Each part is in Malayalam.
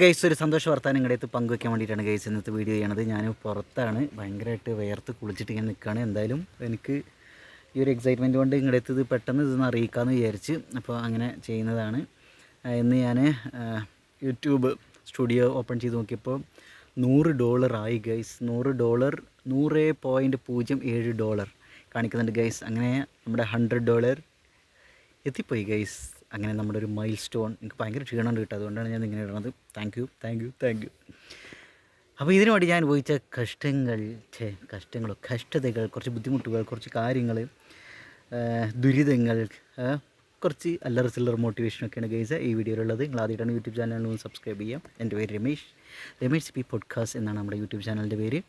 ഗൈസ് ഒരു സന്തോഷ വർത്താനം ഇങ്ങടെ അടുത്ത് പങ്കുവെക്കാൻ വേണ്ടിയിട്ടാണ് ഗൈസ് ഇന്നത്തെ വീഡിയോ ചെയ്യണത്. ഞാൻ പുറത്താണ്. ഭയങ്കരമായിട്ട് വേർത്ത് കുളിച്ചിട്ട് ഇങ്ങനെ നിൽക്കുകയാണ് എന്തായാലും എനിക്ക് ഈ ഒരു എക്സൈറ്റ്മെന്റ് കൊണ്ട് ഇങ്ങടത്ത് ഇത് പെട്ടെന്ന് ഇതൊന്ന് അറിയിക്കാമെന്ന് വിചാരിച്ച് അപ്പോൾ അങ്ങനെ ചെയ്യുന്നതാണ്. ഇന്ന് ഞാൻ യൂട്യൂബ് സ്റ്റുഡിയോ ഓപ്പൺ ചെയ്ത് നോക്കിയപ്പോൾ നൂറ് ഡോളറായി ഗൈസ് നൂറ് ഡോളർ നൂറ് പോയിന്റ് പൂജ്യം ഏഴ് ഡോളർ കാണിക്കുന്നുണ്ട് ഗൈസ് അങ്ങനെ നമ്മുടെ ഹൺഡ്രഡ് ഡോളർ എത്തിപ്പോയി ഗൈസ് അങ്ങനെ നമ്മുടെ ഒരു മൈൽ സ്റ്റോൺ എനിക്ക് ഭയങ്കര ക്ഷീണമുണ്ട് കിട്ടുക അതുകൊണ്ടാണ് ഞാൻ ഇങ്ങനെ ഇടുന്നത്. Thank you thank you thank you അപ്പോൾ ഇതിനു വേണ്ടി ഞാൻ അനുഭവിച്ച കഷ്ടങ്ങൾ ഛേ കഷ്ടങ്ങൾ കഷ്ടതകൾ കുറച്ച് ബുദ്ധിമുട്ടുകൾ കുറച്ച് കാര്യങ്ങൾ ദുരിതങ്ങൾ കുറച്ച് അല്ലറ ചില്ലറ മോട്ടിവേഷനൊക്കെയാണ് ഗൈസ് ഈ വീഡിയോയിലുള്ളത്. നിങ്ങൾ ആദ്യമായിട്ടാണ് യൂട്യൂബ് ചാനലിൽ സബ്സ്ക്രൈബ് ചെയ്യാം. എന്റെ പേര് രമേഷ് രമേഷ് പി പോഡ്കാസ്റ്റ് എന്നാണ് നമ്മുടെ യൂട്യൂബ് ചാനലിന്റെ പേര്.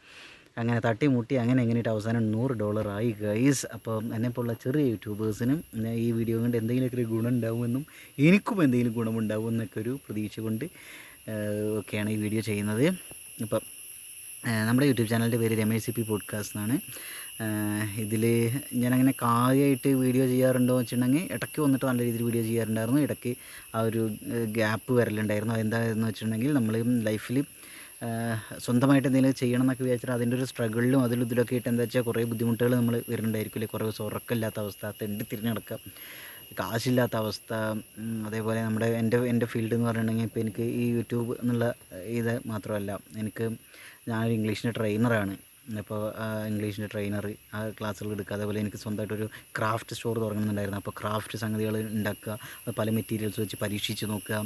അങ്ങനെ തട്ടിമുട്ടി അങ്ങനെ എങ്ങനെയിട്ട് അവസാനം നൂറ് ഡോളറായി ഗൈസ് അപ്പോൾ എന്നെപ്പോലുള്ള ചെറിയ യൂട്യൂബേഴ്സിനും ഈ വീഡിയോ കൊണ്ട് എന്തെങ്കിലുമൊക്കെ ഒരു ഗുണം ഉണ്ടാവുമെന്നും എനിക്കും എന്തെങ്കിലും ഗുണമുണ്ടാവും എന്നൊക്കെ ഒരു പ്രതീക്ഷ കൊണ്ട് ഒക്കെയാണ് ഈ വീഡിയോ ചെയ്യുന്നത്. അപ്പം നമ്മുടെ യൂട്യൂബ് ചാനലിന്റെ പേര് രമേശ് സി പി പോഡ്കാസ്റ്റ് എന്നാണ് ഇതിൽ ഞാനങ്ങനെ കാര്യമായിട്ട് വീഡിയോ ചെയ്യാറുണ്ടോ എന്ന് വെച്ചിട്ടുണ്ടെങ്കിൽ ഇടയ്ക്ക് വന്നിട്ട് നല്ല രീതിയിൽ വീഡിയോ ചെയ്യാറുണ്ടായിരുന്നു. ഇടയ്ക്ക് ആ ഒരു ഗ്യാപ്പ് വരലുണ്ടായിരുന്നു. അതെന്താണെന്ന് വെച്ചിട്ടുണ്ടെങ്കിൽ നമ്മൾ ലൈഫിൽ സ്വന്തമായിട്ട് എന്തെങ്കിലും ചെയ്യണം എന്നൊക്കെ വിചാരിച്ചാൽ അതിന്റെ ഒരു സ്ട്രഗിളിലും അതിലും ഇതിലൊക്കെ ആയിട്ട് എന്താ വെച്ചാൽ കുറേ ബുദ്ധിമുട്ടുകൾ നമ്മൾ വരുന്നുണ്ടായിരിക്കില്ലേ? കുറേ ദിവസം ഉറക്കമില്ലാത്ത അവസ്ഥ തെണ്ടി തിരിഞ്ഞടക്കുക കാശില്ലാത്ത അവസ്ഥ അതേപോലെ നമ്മുടെ എന്റെ എന്റെ ഫീൽഡ് എന്ന് പറഞ്ഞിട്ടുണ്ടെങ്കിൽ ഇപ്പോൾ എനിക്ക് ഈ യൂട്യൂബ് എന്നുള്ള ഇത് മാത്രമല്ല എനിക്ക് ഞാനൊരു ഇംഗ്ലീഷിന്റെ ട്രെയിനറാണ് അപ്പോൾ ഇംഗ്ലീഷിന്റെ ട്രെയിനർ ആ ക്ലാസ്സുകൾ എടുക്കുക. അതേപോലെ എനിക്ക് സ്വന്തമായിട്ടൊരു ക്രാഫ്റ്റ് സ്റ്റോർ തുടങ്ങുന്നുണ്ടായിരുന്നു അപ്പോൾ ക്രാഫ്റ്റ് സംഗതികൾ ഉണ്ടാക്കുക. പല മെറ്റീരിയൽസ് വെച്ച് പരീക്ഷിച്ച് നോക്കുക.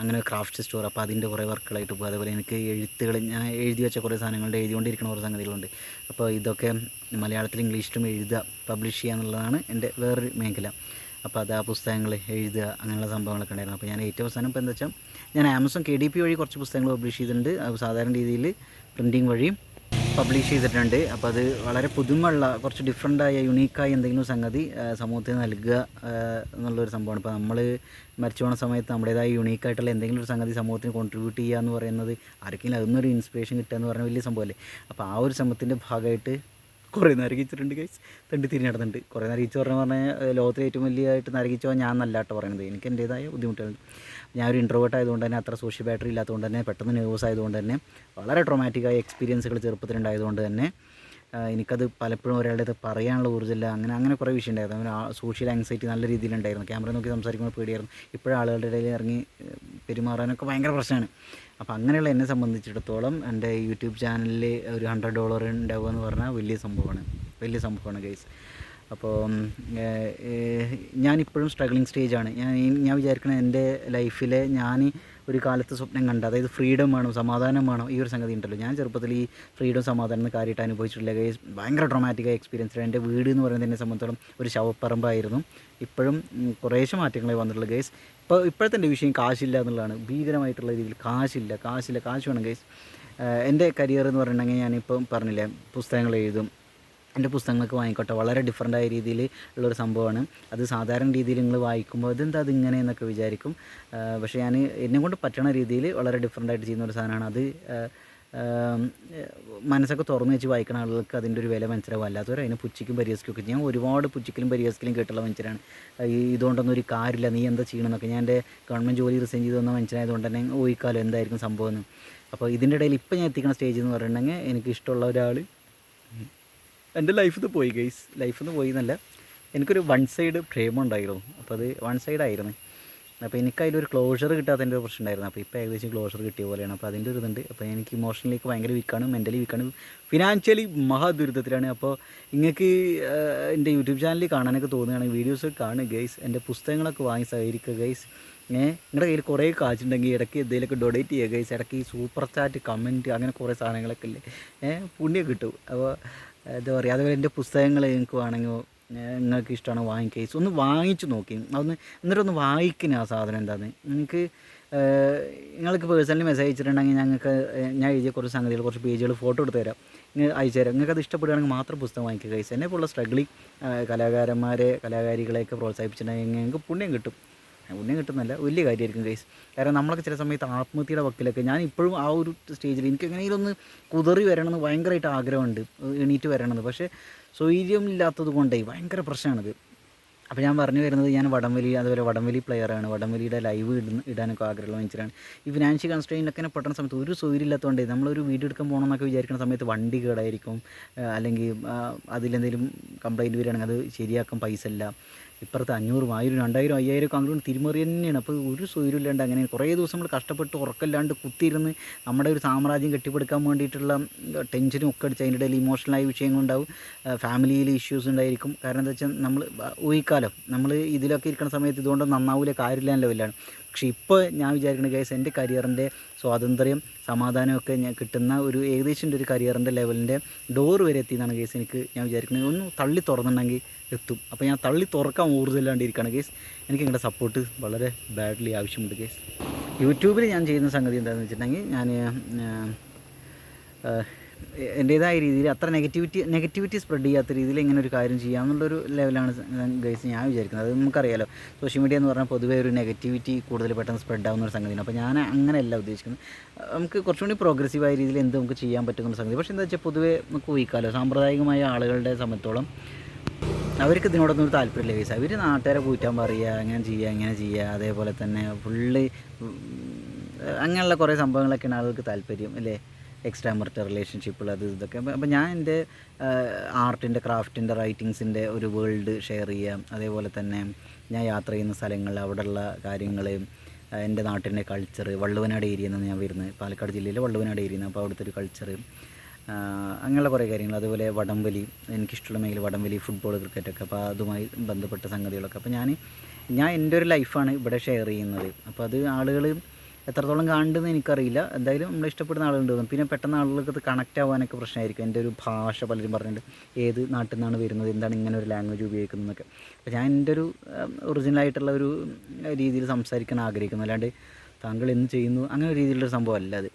അങ്ങനെ ക്രാഫ്റ്റ് സ്റ്റോർ അപ്പോൾ അതിന്റെ കുറേ വർക്കുകളായിട്ട് പോകും അതേപോലെ എനിക്ക് എഴുത്തുകൾ ഞാൻ എഴുതി വെച്ച കുറേ സാധനങ്ങളുടെ എഴുതിക്കൊണ്ടിരിക്കുന്ന കുറേ സംഗതികളുണ്ട്. അപ്പോൾ ഇതൊക്കെ മലയാളത്തിലും ഇംഗ്ലീഷിലും എഴുതുക പബ്ലിഷ് ചെയ്യുക എന്നുള്ളതാണ് എന്റെ വേറൊരു മേഖല. അപ്പോൾ അത് ആ പുസ്തകങ്ങൾ എഴുതുക അങ്ങനെയുള്ള സംഭവങ്ങളൊക്കെ ഉണ്ടായിരുന്നു. അപ്പോൾ ഞാൻ ഏറ്റവും അവസാനം ഇപ്പോൾ എന്താ വെച്ചാൽ ഞാൻ ആമസോൺ കെ ഡി പി വഴി കുറച്ച് പുസ്തകങ്ങൾ പബ്ലിഷ് ചെയ്തിട്ടുണ്ട്. സാധാരണ രീതിയിൽ പ്രിന്റിങ് വഴി പബ്ലിഷ് ചെയ്തിട്ടുണ്ട്. അപ്പോൾ അത് വളരെ പുതുമയുള്ള കുറച്ച് ഡിഫറെന്റായ യുണീക്കായ എന്തെങ്കിലും സംഗതി സമൂഹത്തിന് നൽകുക എന്നുള്ളൊരു സംഭവമാണ്. ഇപ്പോൾ നമ്മൾ മരിച്ചു പോകുന്ന സമയത്ത് നമ്മുടേതായ യുണീക്കായിട്ടുള്ള എന്തെങ്കിലും ഒരു സംഗതി സമൂഹത്തിന് കോൺട്രിബ്യൂട്ട് ചെയ്യുക എന്ന് പറയുന്നത് ആർക്കെങ്കിലും അതൊന്നൊരു ഇൻസ്പിറേഷൻ കിട്ടുക എന്ന് പറഞ്ഞാൽ വലിയ സംഭവമല്ലേ? അപ്പോൾ ആ ഒരു ശ്രമത്തിന്റെ ഭാഗമായിട്ട് കുറേ നരകിച്ചിട്ടുണ്ട് ഗൈസ് തണ്ടി തിരിഞ്ഞ് നടന്നിട്ടുണ്ട്. കുറേ നരകിച്ച് പറഞ്ഞു പറഞ്ഞാൽ ലോകത്തിലെ ഏറ്റവും വലിയതായിട്ട് നരകിച്ചോ ഞാൻ നല്ല കേട്ടോ പറയുന്നത് എനിക്ക് എന്റേതായ ബുദ്ധിമുട്ടുകളുണ്ട് ഞാൻ ഒരു ഇൻട്രോവേർട്ട് ആയതുകൊണ്ട് തന്നെ അത്ര സോഷ്യൽ ബാറ്ററി ഇല്ലാത്തതുകൊണ്ട് തന്നെ പെട്ടെന്ന് നെർവസ് ആയതുകൊണ്ട് തന്നെ വളരെ ട്രോമാറ്റിക്കായ എക്സ്പീരിയൻസുകൾ ചെറുപ്പത്തിലുണ്ടായതുകൊണ്ട് തന്നെ എനിക്കത് പലപ്പോഴും ഒരാളുടെ പറയാനുള്ള ഊർജമില്ല. അങ്ങനെ അങ്ങനെ കുറേ വിഷയം ഉണ്ടായിരുന്നു. സോഷ്യൽ ആങ്സൈറ്റി നല്ല രീതിയിലുണ്ടായിരുന്നു ക്യാമറ നോക്കി സംസാരിക്കുമ്പോൾ പേടിയായിരുന്നു. ഇപ്പോഴും ആളുകളുടെ ഇടയിൽ ഇറങ്ങി പെരുമാറാനൊക്കെ ഭയങ്കര പ്രശ്നമാണ്. അപ്പോൾ അങ്ങനെയുള്ള എന്നെ സംബന്ധിച്ചിടത്തോളം എന്റെ യൂട്യൂബ് ചാനലിൽ ഒരു ഹൺഡ്രഡ് ഡോളർ ഉണ്ടാവുക എന്ന് പറഞ്ഞാൽ വലിയ സംഭവമാണ്. വലിയ സംഭവമാണ് ഗൈസ് അപ്പോൾ ഞാനിപ്പോഴും സ്ട്രഗ്ലിങ് സ്റ്റേജാണ് ഞാൻ ഞാൻ വിചാരിക്കുന്നത് എന്റെ ലൈഫിലെ ഞാൻ ഒരു കാലത്ത് സ്വപ്നം കണ്ട അതായത് ഫ്രീഡം വേണം സമാധാനം വേണം ഈ ഒരു സംഗതി ഉണ്ടല്ലോ. ഞാൻ ചെറുപ്പത്തിൽ ഈ ഫ്രീഡം സമാധാനം എന്ന് കാര്യമായിട്ട് അനുഭവിച്ചിട്ടില്ല ഭയങ്കര ട്രോമാറ്റിക്കായ എക്സ്പീരിയൻസ് എന്റെ വീട് എന്ന് പറയുന്നത് എന്നെ സംബന്ധിച്ചോളം ഒരു ശവപ്പറമ്പായിരുന്നു. ഇപ്പോഴും കുറേശ്ശെ മാറ്റങ്ങളെ വന്നിട്ടുള്ളൂ ഗൈസ് ഇപ്പോൾ ഇപ്പോഴത്തെ എന്റെ വിഷയം കാശില്ല എന്നുള്ളതാണ്. ഭീകരമായിട്ടുള്ള രീതിയിൽ കാശില്ല കാശില്ല കാശ് വേണം ഗൈസ് എന്റെ കരിയർ എന്ന് പറഞ്ഞിട്ടുണ്ടെങ്കിൽ ഞാനിപ്പം പറഞ്ഞില്ലേ പുസ്തകങ്ങൾ എഴുതും എന്റെ പുസ്തകങ്ങളൊക്കെ വാങ്ങിക്കോട്ടെ. വളരെ ഡിഫറെന്റായ രീതിയിൽ ഉള്ളൊരു സംഭവമാണ്. അത് സാധാരണ രീതിയിൽ നിങ്ങൾ വായിക്കുമ്പോൾ അതെന്താ അത് ഇങ്ങനെ എന്നൊക്കെ വിചാരിക്കും. പക്ഷേ ഞാൻ എന്നെ കൊണ്ട് പറ്റണ രീതിയിൽ വളരെ ഡിഫറെന്റ് ആയിട്ട് ചെയ്യുന്ന ഒരു സാധനമാണ്. അത് മനസ്സൊക്കെ തുറന്നു വെച്ച് വായിക്കുന്ന ആളുകൾക്ക് അതിന്റെ ഒരു വില മനസ്സിലാവും. അല്ലാത്തവർ അതിനെ പുച്ചിക്കും പരിഹസിക്കും ഒക്കെ ഞാൻ ഒരുപാട് പുച്ഛിക്കലും പരിഹസിക്കലും കേട്ടുള്ള മനുഷ്യരാണ്. ഈ ഇതുകൊണ്ടൊന്നും ഒരു കാര്യമില്ല. നീ എന്താ ചെയ്യണമെന്നൊക്കെ ഞാൻ എന്റെ ഗവൺമെന്റ് ജോലി റിസൈൻ ചെയ്ത് വന്ന മനുഷ്യനായതുകൊണ്ട് തന്നെ ഊഹിക്കാലോ എന്തായിരിക്കും സംഭവം എന്ന്. അപ്പോൾ ഇതിന്റെ ഇടയിൽ ഇപ്പം ഞാൻ എത്തിക്കുന്ന സ്റ്റേജ് എന്ന് പറഞ്ഞിട്ടുണ്ടെങ്കിൽ എനിക്ക് ഇഷ്ടമുള്ള ഒരാൾ എന്റെ ലൈഫിൽ നിന്ന് പോയി ഗൈസ് ലൈഫിൽ നിന്ന് പോയി എന്നല്ല. എനിക്കൊരു വൺ സൈഡ് പ്രേമം ഉണ്ടായിരുന്നു. അപ്പോൾ അത് വൺ സൈഡ് ആയിരുന്നു. അപ്പോൾ എനിക്ക് അതിലൊരു ക്ലോഷർ കിട്ടാത്തതിന്റെ ഒരു പ്രശ്നം ഉണ്ടായിരുന്നു. അപ്പോൾ ഇപ്പോൾ ഏകദേശം ക്ലോഷർ കിട്ടിയ പോലെയാണ്. അപ്പോൾ അതിന്റെ ഒരു ഇതുണ്ട്. അപ്പോൾ എനിക്ക് ഇമോഷണലിക്ക് ഭയങ്കര വീക്കാണ് മെന്റലി വീക്കാണ് ഫിനാൻഷ്യലി മഹാദുരിതത്തിലാണ് അപ്പോൾ നിങ്ങൾക്ക് എന്റെ യൂട്യൂബ് ചാനലിൽ കാണാനൊക്കെ തോന്നുകയാണെങ്കിൽ വീഡിയോസ് കാണുക ഗൈസ് എന്റെ പുസ്തകങ്ങളൊക്കെ വാങ്ങി സഹകരിക്കുക ഗൈസ് ഏ നിങ്ങളുടെ കയ്യിൽ കുറേ കാശുണ്ടെങ്കിൽ ഇടയ്ക്ക് എന്തെങ്കിലുമൊക്കെ ഡൊണേറ്റ് ചെയ്യുക ഗൈസ് ഇടയ്ക്ക് ഈ സൂപ്പർ ചാറ്റ് കമന്റ് അങ്ങനെ കുറേ സാധനങ്ങളൊക്കെ ഇല്ലേ? ഏഹ് പുണ്യം കിട്ടും. അപ്പോൾ എന്താ പറയുക അതുപോലെ എന്റെ പുസ്തകങ്ങൾ നിങ്ങൾക്ക് വേണമെങ്കിൽ നിങ്ങൾക്ക് ഇഷ്ടമാണ് വാങ്ങിക്കേസ് ഒന്ന് വാങ്ങിച്ചു നോക്കി. അതൊന്ന് എന്നിട്ടൊന്ന് വായിക്കുന്ന ആ സാധനം എന്താണെന്ന് നിങ്ങൾക്ക് നിങ്ങൾക്ക് പേഴ്സണലി മെസ്സേജ് അയച്ചിട്ടുണ്ടെങ്കിൽ ഞങ്ങൾക്ക് ഞാൻ എഴുതിയ കുറച്ച് സംഗതികൾ കുറച്ച് പേജുകൾ ഫോട്ടോ എടുത്ത് തരാം. അയച്ചു തരാം. നിങ്ങൾക്ക് അത് ഇഷ്ടപ്പെടുകയാണെങ്കിൽ മാത്രം പുസ്തകം വാങ്ങിക്കുക കൈസ് എന്നെ പോലുള്ള സ്ട്രഗിളിങ് കലാകാരന്മാരെ കലാകാരികളെയൊക്കെ പ്രോത്സാഹിപ്പിച്ചിട്ടുണ്ടെങ്കിൽ ഞങ്ങൾക്ക് പുണ്യം കിട്ടും. പുണ്യം കിട്ടുന്നില്ല വലിയ കാര്യമായിരിക്കും ഗൈസ് കാരണം നമ്മളൊക്കെ ചില സമയത്ത് ആത്മഹത്യയുടെ വക്കിലൊക്കെ ഞാൻ ഇപ്പോഴും ആ ഒരു സ്റ്റേജിൽ എനിക്ക് എങ്ങനെയെങ്കിലും ഒന്ന് കുതറി വരണമെന്ന് ഭയങ്കരമായിട്ട് ആഗ്രഹമുണ്ട് എണീറ്റ് വരണമെന്ന്. പക്ഷേ സ്വൈര്യം ഇല്ലാത്തത് കൊണ്ടേ ഭയങ്കര പ്രശ്നമാണിത്. അപ്പോൾ ഞാൻ പറഞ്ഞു വരുന്നത് ഞാൻ വടംവലി അതുപോലെ വടംവലി പ്ലെയറാണ് വടംവലിയുടെ ലൈവ് ഇടുന്ന ഇടാനൊക്കെ ആഗ്രഹമുള്ള മനുഷ്യരാണ്. ഈ ഫിനാൻഷ്യൽ കൺസ്ട്രെയിനൊക്കെ പെട്ടുന്ന സമയത്ത് ഒരു സൗകര്യമില്ലാത്തതുകൊണ്ട് നമ്മളൊരു വീഡിയോ എടുക്കാൻ പോകണമെന്നൊക്കെ വിചാരിക്കുന്ന സമയത്ത് വണ്ടി കേടായിരിക്കും. അല്ലെങ്കിൽ അതിലെന്തെങ്കിലും കംപ്ലൈന്റ് വരികയാണെങ്കിൽ അത് ശരിയാക്കാൻ പൈസ ഇല്ല. ഇപ്പുറത്ത് അഞ്ഞൂറും ആയിരം രണ്ടായിരം അയ്യായിരം ഒക്കെ അങ്ങോട്ട് തിരിമറി തന്നെയാണ്. അപ്പോൾ ഒരു സൂര്യമില്ലാണ്ട് അങ്ങനെ കുറേ ദിവസം നമ്മൾ കഷ്ടപ്പെട്ട് ഉറക്കമില്ലാണ്ട് കുത്തിയിരുന്ന് നമ്മുടെ ഒരു സാമ്രാജ്യം കെട്ടിപ്പടുക്കാൻ വേണ്ടിയിട്ടുള്ള ടെൻഷനും ഒക്കെ അടിച്ച് അതിന്റെ ഇടയിൽ ഇമോഷണലായ വിഷയങ്ങളുണ്ടാവും ഫാമിലിയിൽ ഇഷ്യൂസ് ഉണ്ടായിരിക്കും. കാരണം എന്താ വെച്ചാൽ നമ്മൾ ഊഹിക്കാലോ നമ്മൾ ഇതിലൊക്കെ ഇരിക്കുന്ന സമയത്ത് ഇതുകൊണ്ട് നന്നാവില്ല കാര്യമില്ല ലെവലാണ് പക്ഷേ ഇപ്പോൾ ഞാൻ വിചാരിക്കുന്ന കേസ് എന്റെ കരിയറിന്റെ സ്വാതന്ത്ര്യം സമാധാനമൊക്കെ ഞാൻ കിട്ടുന്ന ഒരു ഏകദേശം ഒരു കരിയറിന്റെ ലെവലിന്റെ ഡോർ വരെ എത്തിയെന്നാണ് കേസ് എനിക്ക് ഞാൻ വിചാരിക്കുന്നത് ഒന്ന് തള്ളി തുറന്നിട്ടുണ്ടെങ്കിൽ എത്തും. അപ്പോൾ ഞാൻ തള്ളി തുറക്കാൻ ഊർജമില്ലാണ്ടിരിക്കുകയാണ് കേസ് എനിക്ക് നിങ്ങളുടെ സപ്പോർട്ട് വളരെ ബാഡ്ലി ആവശ്യമുണ്ട് കേസ് യൂട്യൂബിൽ ഞാൻ ചെയ്യുന്ന സംഗതി എന്താണെന്ന് വെച്ചിട്ടുണ്ടെങ്കിൽ ഞാൻ എന്റേതായ രീതിയിൽ അത്ര നെഗറ്റിവിറ്റി നെഗറ്റിവിറ്റി സ്പ്രെഡ് ചെയ്യാത്ത രീതിയിൽ ഇങ്ങനെ ഒരു കാര്യം ചെയ്യാമെന്നുള്ളൊരു ലെവലാണ് ഗൈസ് ഞാൻ വിചാരിക്കുന്നത്. അത് നമുക്കറിയാലോ. സോഷ്യൽ മീഡിയ എന്ന് പറഞ്ഞാൽ പൊതുവേ ഒരു നെഗറ്റിവിറ്റി കൂടുതൽ പെട്ടെന്ന് സ്പ്രെഡ് ആവുന്ന ഒരു സംഗതിയാണ്. അപ്പോൾ ഞാൻ അങ്ങനെയല്ല ഉദ്ദേശിക്കുന്നത്. നമുക്ക് കുറച്ചുകൂടി പ്രോഗ്രസീവായ രീതിയിൽ എന്ത് നമുക്ക് ചെയ്യാൻ പറ്റുന്ന സംഗതി. പക്ഷേ എന്താ വെച്ചാൽ പൊതുവേ നമുക്ക് ഊഹിക്കാമല്ലോ സാമ്പ്രദായികമായ ആളുകളുടെ സംബന്ധിച്ചോളം അവർക്ക് ഇതിനോടൊന്നും ഒരു താല്പര്യമില്ല കേസ് അവർ നാട്ടുകാരെ കൂറ്റാൻ പറയുക അങ്ങനെ ചെയ്യുക ഇങ്ങനെ ചെയ്യുക. അതേപോലെ തന്നെ ഫുള്ള് അങ്ങനെയുള്ള കുറേ സംഭവങ്ങളൊക്കെയാണ് ആളുകൾക്ക് താല്പര്യം അല്ലേ? എക്സ്ട്രാ മർട്ടർ റിലേഷൻഷിപ്പുകൾ അത് ഇതൊക്കെ. അപ്പം അപ്പം ഞാൻ എന്റെ ആർട്ടിന്റെ ക്രാഫ്റ്റിന്റെ റൈറ്റിങ്സിന്റെ ഒരു വേൾഡ് ഷെയർ ചെയ്യാം. അതേപോലെ തന്നെ ഞാൻ യാത്ര ചെയ്യുന്ന സ്ഥലങ്ങൾ അവിടെയുള്ള കാര്യങ്ങൾ എന്റെ നാട്ടിന്റെ കൾച്ചർ വള്ളുവനാട് ഏരിയയിൽ എന്നാണ് ഞാൻ വരുന്നത്. പാലക്കാട് ജില്ലയിലെ വള്ളുവനാട് നിന്ന് അപ്പോൾ അവിടുത്തെ ഒരു കൾച്ചർ അങ്ങനെയുള്ള കുറേ കാര്യങ്ങൾ. അതുപോലെ വടംവലി എനിക്കിഷ്ടമുള്ള മേഖല വടംവലി ഫുട്ബോൾ ക്രിക്കറ്റൊക്കെ അപ്പോൾ അതുമായി ബന്ധപ്പെട്ട സംഗതികളൊക്കെ. അപ്പോൾ ഞാൻ ഞാൻ എന്റെ ഒരു ലൈഫാണ് ഇവിടെ ഷെയർ ചെയ്യുന്നത്. അപ്പോൾ അത് ആളുകൾ എത്രത്തോളം കാണുന്നുണ്ടെന്ന് എനിക്കറിയില്ല. എന്തായാലും നമ്മൾ ഇഷ്ടപ്പെടുന്ന ആളുകളുണ്ട് പിന്നെ പെട്ടെന്ന് ആളുകൾക്ക് കണക്റ്റ് ആവാനൊക്കെ പ്രശ്നമായിരിക്കും. എന്റെ ഒരു ഭാഷ പലരും പറഞ്ഞിട്ടുണ്ട്. ഏത് നാട്ടിൽ നിന്നാണ് വരുന്നത്? എന്താണ് ഇങ്ങനെ ഒരു ലാംഗ്വേജ് ഉപയോഗിക്കുന്നതൊക്കെ അപ്പോൾ ഞാൻ എന്റെ ഒരു ഒറിജിനലായിട്ടുള്ള ഒരു രീതിയിൽ സംസാരിക്കാൻ ആഗ്രഹിക്കുന്നു. അല്ലാണ്ട് താങ്കൾ എന്ത് ചെയ്യുന്നു? അങ്ങനെ ഒരു രീതിയിലുള്ള സംഭവം അല്ല അത്.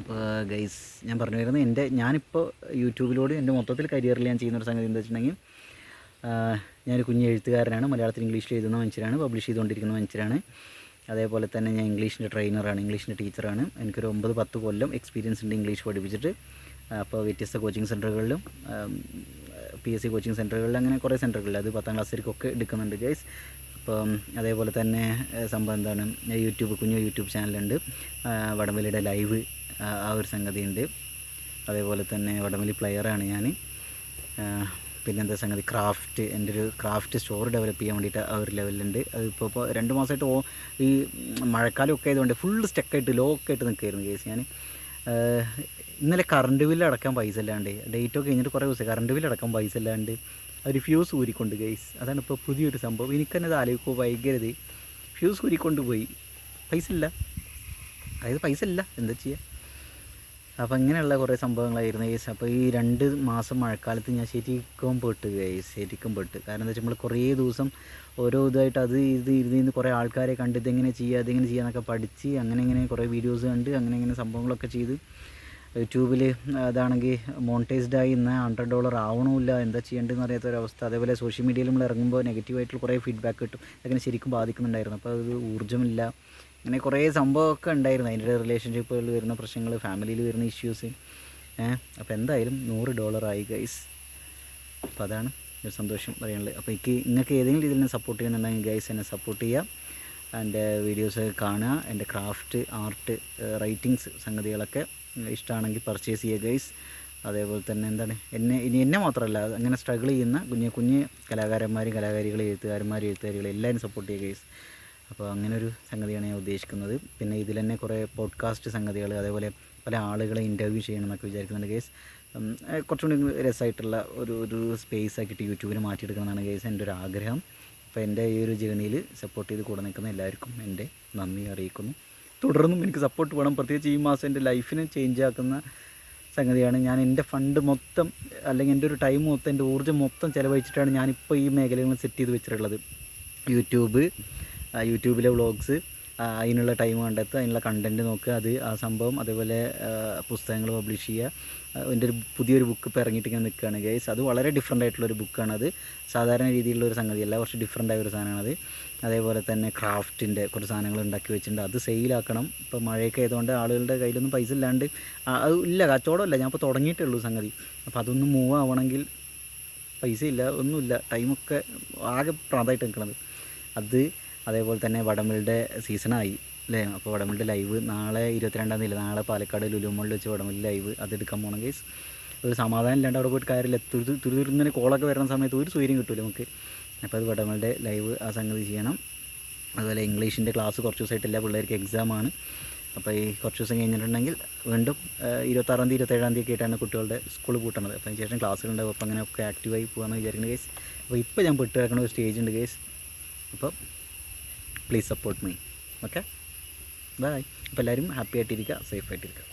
അപ്പോൾ ഗൈസ് ഞാൻ പറഞ്ഞു വരുന്നത് എന്റെ ഞാനിപ്പോൾ യൂട്യൂബിലൂടെ എന്റെ മൊത്തത്തിൽ കരിയറിൽ ഞാൻ ചെയ്യുന്ന ഒരു സംഗതി എന്താ വെച്ചിട്ടുണ്ടെങ്കിൽ ഞാനൊരു കുഞ്ഞ് എഴുത്തുകാരനാണ് മലയാളത്തിൽ ഇംഗ്ലീഷിൽ എഴുതുന്ന മനുഷ്യരാണ്. പബ്ലിഷ് ചെയ്തുകൊണ്ടിരിക്കുന്ന മനുഷ്യരാണ്. അതേപോലെ തന്നെ ഞാൻ ഇംഗ്ലീഷിന്റെ ട്രെയിനറാണ് ഇംഗ്ലീഷിന്റെ ടീച്ചറാണ്. എനിക്കൊരു ഒമ്പത് പത്ത് കൊല്ലം എക്സ്പീരിയൻസ് ഉണ്ട് ഇംഗ്ലീഷ് പഠിപ്പിച്ചിട്ട്. അപ്പോൾ വ്യത്യസ്ത കോച്ചിങ് സെന്ററുകളിലും പി എസ് സി കോച്ചിങ് സെന്ററുകളിൽ അങ്ങനെ കുറേ സെന്ററുകളിൽ അത് പത്താം ക്ലാസ്സിലേക്കൊക്കെ എടുക്കുന്നുണ്ട് ഗൈസ് അപ്പം അതേപോലെ തന്നെ സംഭവം എന്താണ്? യൂട്യൂബ് കുഞ്ഞു യൂട്യൂബ് ചാനലുണ്ട്. വടംവലിയുടെ ലൈവ് ആ ഒരു സംഗതിയുണ്ട്. അതേപോലെ തന്നെ വടംവലി പ്ലെയറാണ് ഞാൻ പിന്നെന്താ സംഗതി ക്രാഫ്റ്റ് എന്റെ ഒരു ക്രാഫ്റ്റ് സ്റ്റോർ ഡെവലപ്പ് ചെയ്യാൻ വേണ്ടിയിട്ട് ആ ഒരു ലെവലുണ്ട് അതിപ്പോൾ ഇപ്പോൾ രണ്ട് മാസമായിട്ട് ഓ ഈ മഴക്കാലമൊക്കെ ആയതുകൊണ്ട് ഫുൾ സ്റ്റക്കായിട്ട് ലോക്കായിട്ട് നിൽക്കുകയായിരുന്നു കേസ് ഞാൻ ഇന്നലെ കറണ്ട് ബില്ല് അടക്കാൻ പൈസ ഇല്ലാണ്ട് ഡേറ്റ് ഒക്കെ കഴിഞ്ഞിട്ട് കുറേ ദിവസം കറണ്ട് ബില്ല് അടക്കാൻ പൈസ ഇല്ലാണ്ട് അവർ ഫ്യൂസ് ഊരിക്കൊണ്ട് ഗൈസ് അതാണ് ഇപ്പോൾ പുതിയൊരു സംഭവം. എനിക്ക് തന്നെ അത് ആലോചിക്കുമ്പോൾ ഭയങ്കരത് ഫ്യൂസ് ഊരിക്കൊണ്ട് പോയി. പൈസ ഇല്ല. അതായത് പൈസ ഇല്ല. എന്താ ചെയ്യുക അപ്പോൾ ഇങ്ങനെയുള്ള കുറേ സംഭവങ്ങളായിരുന്നു ഗൈസ് അപ്പോൾ ഈ രണ്ട് മാസം മഴക്കാലത്ത് ഞാൻ ശരിക്കും പെട്ട് ഗൈസ് ശരിക്കും പെട്ട്. കാരണം എന്താ വെച്ചാൽ നമ്മൾ കുറേ ദിവസം ഓരോ ഇതായിട്ട് അത് ഇത് ഇരുന്ന് കുറേ ആൾക്കാരെ കണ്ട് ഇതെങ്ങനെ ചെയ്യുക അതെങ്ങനെ ചെയ്യുക എന്നൊക്കെ പഠിച്ച് അങ്ങനെ ഇങ്ങനെ കുറേ വീഡിയോസ് കണ്ട് അങ്ങനെ ഇങ്ങനെ സംഭവങ്ങളൊക്കെ ചെയ്ത് യൂട്യൂബിൽ അതാണെങ്കിൽ മോണിറ്റൈസ്ഡ് ആയി ഇന്ന് ഹൺഡ്രഡ് ഡോളർ ആവണമില്ല എന്താ ചെയ്യേണ്ടതെന്ന് അറിയാത്ത ഒരവസ്ഥ. അതേപോലെ സോഷ്യൽ മീഡിയയിൽ നമ്മൾ ഇറങ്ങുമ്പോൾ നെഗറ്റീവായിട്ടുള്ള കുറേ ഫീഡ്ബാക്ക് കിട്ടും. അങ്ങനെ ശരിക്കും ബാധിക്കുന്നുണ്ടായിരുന്നു. അപ്പോൾ അത് ഊർജമില്ല. അങ്ങനെ കുറേ സംഭവമൊക്കെ ഉണ്ടായിരുന്നു. അതിന്റെ റിലേഷൻഷിപ്പുകളിൽ വരുന്ന പ്രശ്നങ്ങൾ ഫാമിലിയിൽ വരുന്ന ഇഷ്യൂസ് അപ്പോൾ എന്തായാലും നൂറ് ഡോളറായി ഗൈസ് അപ്പോൾ അതാണ് ഒരു സന്തോഷം പറയാനുള്ളത്. അപ്പോൾ എനിക്ക് നിങ്ങൾക്ക് ഏതെങ്കിലും രീതിയിൽ സപ്പോർട്ട് ചെയ്യുന്നുണ്ടെങ്കിൽ ഗൈസ് എന്നെ സപ്പോർട്ട് ചെയ്യുക എന്റെ വീഡിയോസ് കാണുക. എന്റെ ക്രാഫ്റ്റ് ആർട്ട് റൈറ്റിങ്സ് സംഗതികളൊക്കെ ഇഷ്ടമാണെങ്കിൽ പർച്ചേസ് ചെയ്യുക ഗൈസ് അതേപോലെ തന്നെ എന്താണ്? എന്നെ ഇനി എന്നെ മാത്രമല്ല അങ്ങനെ സ്ട്രഗിൾ ചെയ്യുന്ന കുഞ്ഞു കുഞ്ഞ് കലാകാരന്മാരും കലാകാരികളും എഴുത്തുകാരന്മാരും എഴുത്തുകാരികളും എല്ലാവരും സപ്പോർട്ട് ചെയ്യുക ഗൈസ് അപ്പോൾ അങ്ങനെ ഒരു സംഗതിയാണ് ഞാൻ ഉദ്ദേശിക്കുന്നത്. പിന്നെ ഇതിൽ തന്നെ കുറേ പോഡ്കാസ്റ്റ് സംഗതികൾ അതേപോലെ പല ആളുകളെ ഇന്റർവ്യൂ ചെയ്യണം എന്നൊക്കെ വിചാരിക്കുന്നുണ്ട് ഗേസ് കുറച്ചുകൂടി രസമായിട്ടുള്ള ഒരു ഒരു സ്പേസ് ആക്കിയിട്ട് യൂട്യൂബിൽ മാറ്റിയെടുക്കണമെന്നാണ് ഗേസ് എന്റെ ഒരു ആഗ്രഹം. അപ്പോൾ എന്റെ ഈ ഒരു ജേണിയിൽ സപ്പോർട്ട് ചെയ്ത് കൂടെ നിൽക്കുന്ന എല്ലാവർക്കും എന്റെ നന്ദി അറിയിക്കുന്നു. തുടർന്നും എനിക്ക് സപ്പോർട്ട് വേണം. പ്രത്യേകിച്ച് ഈ മാസം എന്റെ ലൈഫിനെ ചേഞ്ച് ആക്കുന്ന സംഗതിയാണ്. ഞാൻ എന്റെ ഫണ്ട് മൊത്തം അല്ലെങ്കിൽ എന്റെ ഒരു ടൈം മൊത്തം എന്റെ ഊർജം മൊത്തം ചിലവഴിച്ചിട്ടാണ് ഞാനിപ്പോൾ ഈ മേഖലകൾ സെറ്റ് ചെയ്ത് വെച്ചിട്ടുള്ളത്. യൂട്യൂബ് യൂട്യൂബിലെ വ്ളോഗ്സ് അതിനുള്ള ടൈം കണ്ടെത്തുക അതിനുള്ള കണ്ടന്റ് നോക്കുക. അത് ആ സംഭവം അതേപോലെ പുസ്തകങ്ങൾ പബ്ലിഷ് ചെയ്യുക. എന്റെ ഒരു പുതിയൊരു ബുക്ക് ഇപ്പോൾ ഇറങ്ങിയിട്ട് ഇങ്ങനെ നിൽക്കുകയാണ് ഗൈസ് അത് വളരെ ഡിഫറെന്റ് ആയിട്ടുള്ളൊരു ബുക്കാണ് അത്. സാധാരണ രീതിയിലുള്ള ഒരു സംഗതിയല്ല കുറച്ച് ഡിഫറെന്റ് ആയ ഒരു സാധനമാണത് അതേപോലെ തന്നെ ക്രാഫ്റ്റിന്റെ കുറച്ച് സാധനങ്ങൾ ഉണ്ടാക്കി വെച്ചിട്ടുണ്ട്. അത് സെയിലാക്കണം ഇപ്പോൾ മഴയൊക്കെ ആയതുകൊണ്ട് ആളുകളുടെ കയ്യിലൊന്നും പൈസ ഇല്ലാണ്ട് അത് ഇല്ല കച്ചവടമല്ല. ഞാൻ ഇപ്പോൾ തുടങ്ങിയിട്ടേ ഉള്ളൂ സംഗതി. അപ്പോൾ അതൊന്ന് മൂവ് ആവണമെങ്കിൽ പൈസ ഇല്ല ഒന്നുമില്ല. ടൈമൊക്കെ ആകെ പ്രാന്തമായിട്ട് നിൽക്കണത്. അത് അതേപോലെ തന്നെ വടംവലിയുടെ സീസണായി അല്ലേ? അപ്പോൾ വടംവലിയുടെ ലൈവ് നാളെ ഇരുപത്തിരണ്ടാം തീയതി നാളെ പാലക്കാട് ലുലുമോളിൽ വെച്ച് വടംവലി ലൈവ് അതെടുക്കാൻ പോകണം കേസ് ഒരു സമാധാനം ഇല്ലാണ്ട് അവിടെ പോയിട്ട് കാര്യമില്ല. തുരു തുരുതുരുന്നിന് കോളൊക്കെ വരുന്ന സമയത്ത് ഒരു സൂര്യം കിട്ടില്ല നമുക്ക്. അപ്പോൾ അത് വടംവലിയുടെ ലൈവ് ആ സംഗതി ചെയ്യണം. അതുപോലെ ഇംഗ്ലീഷിന്റെ ക്ലാസ് കുറച്ച് ദിവസമായിട്ടില്ല പിള്ളേർക്ക് എക്സാമാണ് അപ്പോൾ ഈ കുറച്ച് ദിവസം കഴിഞ്ഞിട്ടുണ്ടെങ്കിൽ വീണ്ടും ഇരുപത്താറാം തീയതി ഇരുപത്തേഴാം തീയതി ആയിട്ടാണ് കുട്ടികളുടെ സ്കൂൾ പൂട്ടണത്. അപ്പോൾ അതിന് ശേഷം ക്ലാസ്സുകളുണ്ടാവും അപ്പോൾ അങ്ങനെ ഒക്കെ ആക്റ്റീവായി പോകാമെന്ന് വിചാരിക്കുന്നത് കേസ് അപ്പോൾ ഇപ്പോൾ ഞാൻ പെട്ട് കിടക്കുന്ന ഒരു സ്റ്റേജ് ഉണ്ട് കേസ് അപ്പോൾ please support me okay bye അപ്പോൾ എല്ലാവരും ഹാപ്പി ആയിട്ടിരിക്കുക സേഫ് ആയിട്ടിരിക്കുക.